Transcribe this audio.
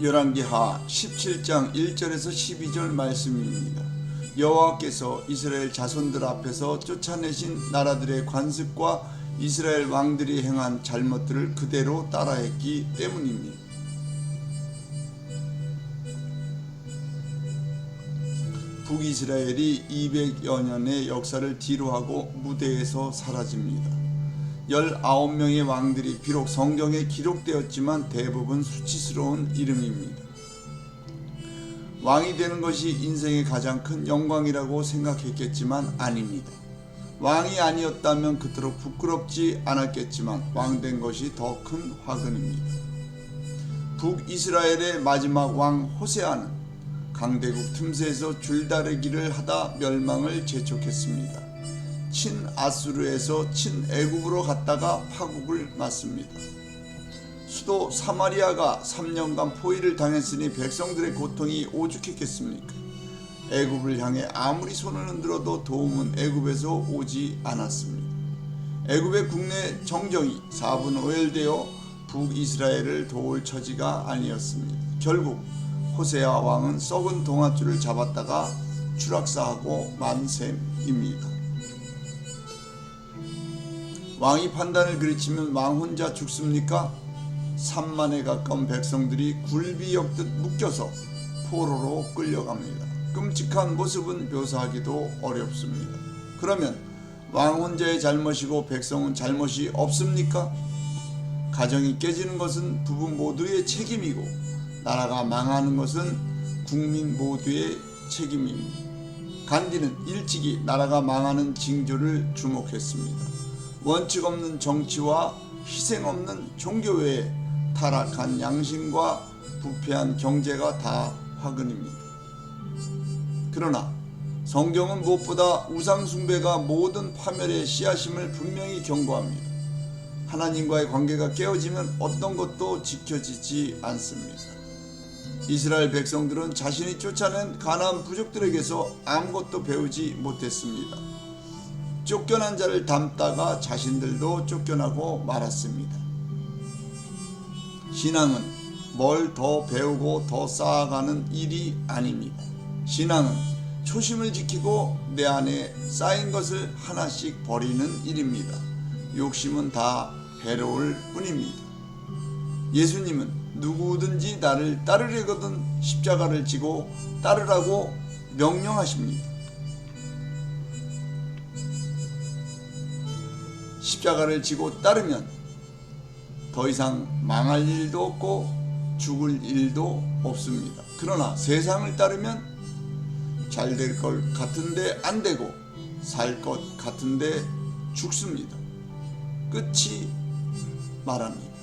열왕기하 17장 1절에서 12절 말씀입니다. 여호와께서 이스라엘 자손들 앞에서 쫓아내신 나라들의 관습과 이스라엘 왕들이 행한 잘못들을 그대로 따라했기 때문입니다. 북이스라엘이 200여 년의 역사를 뒤로하고 무대에서 사라집니다. 19명의 왕들이 비록 성경에 기록되었지만 대부분 수치스러운 이름입니다. 왕이 되는 것이 인생의 가장 큰 영광이라고 생각했겠지만 아닙니다. 왕이 아니었다면 그토록 부끄럽지 않았겠지만 왕된 것이 더 큰 화근입니다. 북이스라엘의 마지막 왕 호세아는 강대국 틈새에서 줄다리기를 하다 멸망을 재촉했습니다. 친아수르에서 친애굽으로 갔다가 파국을 맞습니다. 수도 사마리아가 3년간 포위를 당했으니 백성들의 고통이 오죽했겠습니까? 애굽을 향해 아무리 손을 흔들어도 도움은 애굽에서 오지 않았습니다. 애굽의 국내 정정이 4분 오열되어 북이스라엘을 도울 처지가 아니었습니다. 결국 호세아 왕은 썩은 동아줄을 잡았다가 추락사하고 만셈입니다. 왕이 판단을 그르치면 왕 혼자 죽습니까? 3만에 가까운 백성들이 굴비 엮듯 묶여서 포로로 끌려갑니다. 끔찍한 모습은 묘사하기도 어렵습니다. 그러면 왕 혼자의 잘못이고 백성은 잘못이 없습니까? 가정이 깨지는 것은 부부 모두의 책임이고 나라가 망하는 것은 국민 모두의 책임입니다. 간디는 일찍이 나라가 망하는 징조를 주목했습니다. 원칙 없는 정치와 희생 없는 종교 외에 타락한 양심과 부패한 경제가 다 화근입니다. 그러나 성경은 무엇보다 우상숭배가 모든 파멸의 씨앗임을 분명히 경고합니다. 하나님과의 관계가 깨어지면 어떤 것도 지켜지지 않습니다. 이스라엘 백성들은 자신이 쫓아낸 가나안 부족들에게서 아무것도 배우지 못했습니다. 쫓겨난 자를 담다가 자신들도 쫓겨나고 말았습니다. 신앙은 뭘 더 배우고 더 쌓아가는 일이 아닙니다. 신앙은 초심을 지키고 내 안에 쌓인 것을 하나씩 버리는 일입니다. 욕심은 다 해로울 뿐입니다. 예수님은 누구든지 나를 따르려거든 십자가를 지고 따르라고 명령하십니다. 십자가를 지고 따르면 더 이상 망할 일도 없고 죽을 일도 없습니다. 그러나 세상을 따르면 잘 될 것 같은데 안 되고 살 것 같은데 죽습니다. 끝이 말합니다.